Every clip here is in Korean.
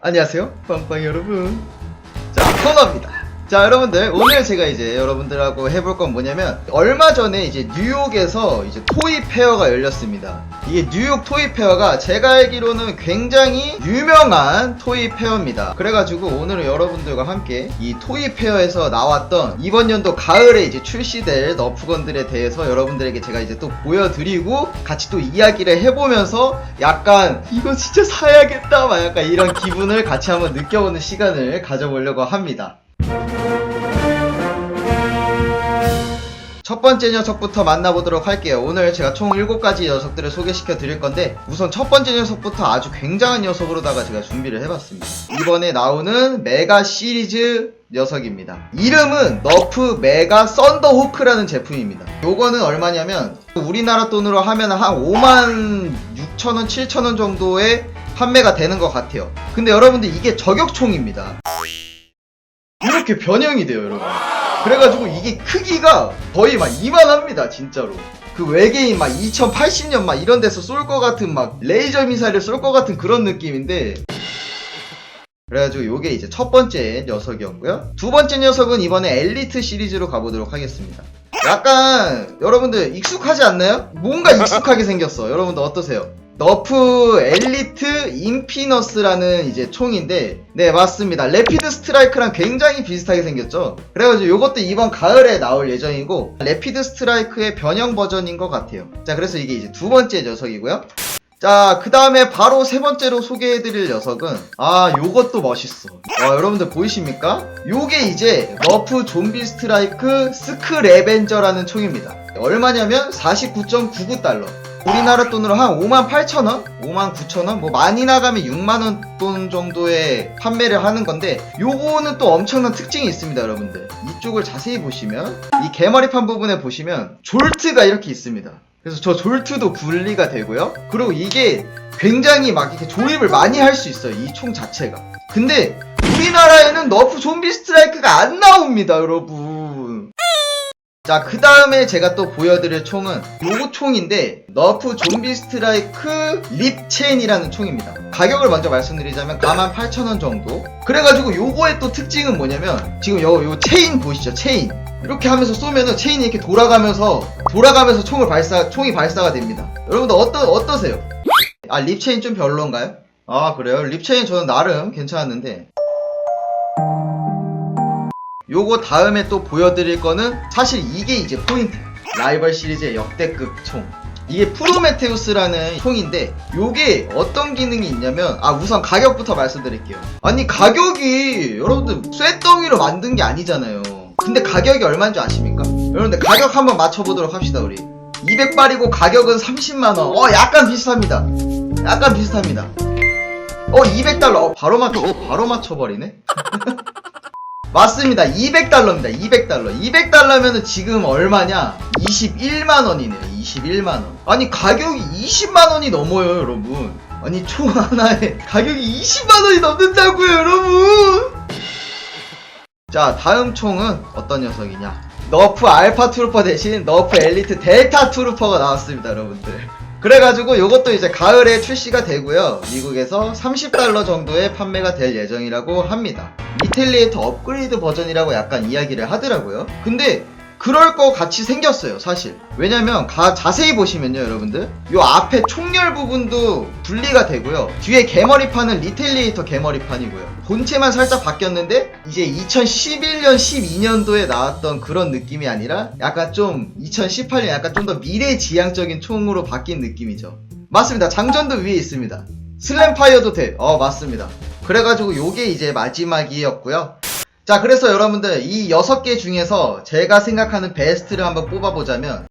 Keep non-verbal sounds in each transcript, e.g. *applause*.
안녕하세요. 빵빵 여러분. 자 코너입니다 자 여러분들 오늘 제가 이제 여러분들하고 해볼 건 뭐냐면 얼마 전에 이제 뉴욕에서 이제 토이 페어가 열렸습니다. 이게 뉴욕 토이 페어가 제가 알기로는 굉장히 유명한 토이 페어입니다. 그래가지고 오늘은 여러분들과 함께 이 토이 페어에서 나왔던 이번 연도 가을에 이제 출시될 너프건들에 대해서 여러분들에게 제가 이제 또 보여드리고 같이 또 이야기를 해보면서 약간 이거 진짜 사야겠다 막 약간 이런 기분을 같이 한번 느껴보는 시간을 가져보려고 합니다 첫 번째 녀석부터 만나보도록 할게요. 오늘 제가 총 7가지 녀석들을 소개시켜 드릴 건데, 우선 첫 번째 녀석부터 아주 굉장한 녀석으로다가 제가 준비를 해봤습니다. 이번에 나오는 메가 시리즈 녀석입니다. 이름은 너프 메가 썬더호크라는 제품입니다. 요거는 얼마냐면, 우리나라 돈으로 하면 한 5만 6천원, 7천원 정도의 판매가 되는 것 같아요. 근데 여러분들 이게 저격총입니다. 이렇게 변형이 돼요, 여러분. 그래가지고 이게 크기가 거의 막 이만합니다, 진짜로. 그 외계인 막 2080년 막 이런 데서 쏠 것 같은 막 레이저 미사일을 쏠 것 같은 그런 느낌인데. 그래가지고 요게 이제 첫 번째 녀석이었고요. 두 번째 녀석은 이번에 엘리트 시리즈로 가보도록 하겠습니다. 약간 여러분들 익숙하지 않나요? 뭔가 익숙하게 생겼어. 여러분들 어떠세요? 너프 엘리트 인피너스라는 이제 총인데 네 맞습니다 레피드 스트라이크랑 굉장히 비슷하게 생겼죠 그래가지고 요것도 이번 가을에 나올 예정이고 레피드 스트라이크의 변형 버전인 것 같아요 자 그래서 이게 이제 두 번째 녀석이고요 자, 그 다음에 바로 세 번째로 소개해드릴 녀석은, 아, 요것도 멋있어. 와, 여러분들 보이십니까? 요게 이제, 너프 좀비 스트라이크 스크 레벤저라는 총입니다. 얼마냐면, 49.99달러. 우리나라 돈으로 한 5만 8천 원? 5만 9천 원? 뭐 많이 나가면 6만 원 돈 정도에 판매를 하는 건데 요거는 또 엄청난 특징이 있습니다 여러분들. 이쪽을 자세히 보시면 이 개머리판 부분에 보시면 졸트가 이렇게 있습니다. 그래서 저 졸트도 분리가 되고요. 그리고 이게 굉장히 막 이렇게 조립을 많이 할 수 있어요 이 총 자체가. 근데 우리나라에는 너프 좀비 스트라이크가 안 나옵니다 여러분 자, 그 다음에 제가 또 보여드릴 총은 요거 총인데 너프 좀비 스트라이크 립체인이라는 총입니다. 가격을 먼저 말씀드리자면 48,000원 정도. 그래가지고 요거의 또 특징은 뭐냐면 지금 요, 요 체인 보이시죠? 체인. 이렇게 하면서 쏘면은 체인이 이렇게 돌아가면서 돌아가면서 총을 발사 총이 발사가 됩니다. 여러분들 어떠 어떠세요? 아 립체인 좀 별론가요? 아 그래요? 립체인 저는 나름 괜찮았는데 요거 다음에 또 보여드릴 거는 사실 이게 이제 포인트. 라이벌 시리즈의 역대급 총. 이게 프로메테우스라는 총인데 요게 어떤 기능이 있냐면 아 우선 가격부터 말씀드릴게요. 아니 가격이 여러분들 쇠덩이로 만든 게 아니잖아요. 근데 가격이 얼마인 줄 아십니까? 여러분들 가격 한번 맞춰보도록 합시다 우리. 200발이고 가격은 30만원. 어 약간 비슷합니다. 약간 비슷합니다. 어 200달러. 어, 바로 맞춰 바로 맞춰버리네 *laughs* 맞습니다. 200달러입니다. 200달러. 200달러면은 지금 얼마냐? 21만원이네요. 21만원. 아니, 가격이 20만원이 넘어요, 여러분. 아니, 총 하나에 가격이 20만원이 넘는다고요, 여러분! 자, 다음 총은 어떤 녀석이냐? 너프 알파 트루퍼 대신 너프 엘리트 델타 트루퍼가 나왔습니다, 여러분들. 그래가지고 요것도 이제 가을에 출시가 되고요. 미국에서 30달러 정도에 판매가 될 예정이라고 합니다. 리텔리에이터 업그레이드 버전이라고 약간 이야기를 하더라고요. 근데 그럴 거 같이 생겼어요, 사실. 왜냐면 가, 자세히 보시면요, 여러분들. 요 앞에 총열 부분도 분리가 되고요. 뒤에 개머리판은 리텔리에이터 개머리판이고요. 본체만 살짝 바뀌었는데 이제 2011년, 12년도에 나왔던 그런 느낌이 아니라 약간 좀 2018년 약간 좀 더 미래지향적인 총으로 바뀐 느낌이죠. 맞습니다. 장전도 위에 있습니다. 슬램파이어도 돼. 어, 맞습니다. 그래가지고 요게 이제 마지막이었고요. 자, 그래서 여러분들 이 6개 중에서 제가 생각하는 베스트를 한번 뽑아보자면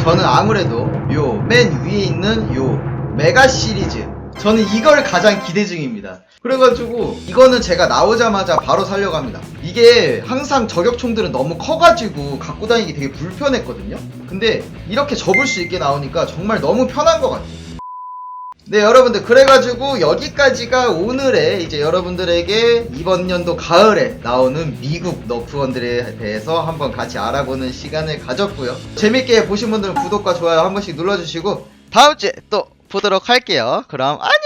저는 아무래도 요 맨 위에 있는 요 메가 시리즈 저는 이걸 가장 기대 중입니다. 그래가지고 이거는 제가 나오자마자 바로 살려고 합니다. 이게 항상 저격총들은 너무 커가지고 갖고 다니기 되게 불편했거든요. 근데 이렇게 접을 수 있게 나오니까 정말 너무 편한 것 같아요. 네 여러분들 그래가지고 여기까지가 오늘의 이제 여러분들에게 이번 연도 가을에 나오는 미국 너프원들에 대해서 한번 같이 알아보는 시간을 가졌고요. 재밌게 보신 분들은 구독과 좋아요 한 번씩 눌러주시고 다음 주에 또 보도록 할게요. 그럼 안녕